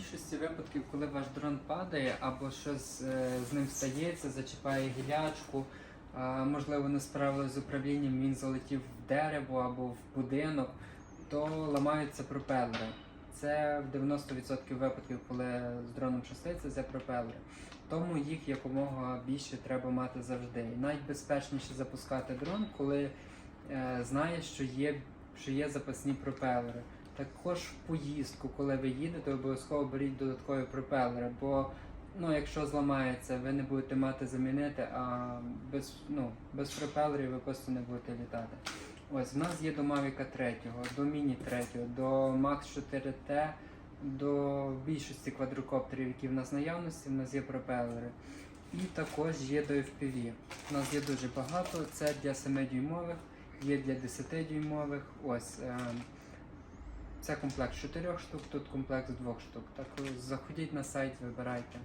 більшості випадків, коли ваш дрон падає або щось е, з ним стається, зачіпає гілячку, можливо, не справилось з управлінням, він залетів в дерево або в будинок, то ламаються пропелери. Це в 90% випадків, коли з дроном щось стається, це пропелери. Тому їх якомога більше треба мати завжди. І найбезпечніше запускати дрон, коли е, знаєш, що є, що є запасні пропелери. Також в поїздку, коли ви їдете, обов'язково беріть додаткові пропелери, бо ну, якщо зламається, ви не будете мати замінити, а без, ну, без пропелерів ви просто не будете літати. Ось в нас є до Mavic 3, до Mini 3, до Max 4T, до більшості квадрокоптерів, які в нас наявності, в нас є пропелери. І також є до FPV. У нас є дуже багато. Це для 7-дюймових, є для 10-дюймових. Ось. Е, це комплект чотирьох 4 штук, тут комплект двох 2 штук. Так заходіть на сайт, вибирайте.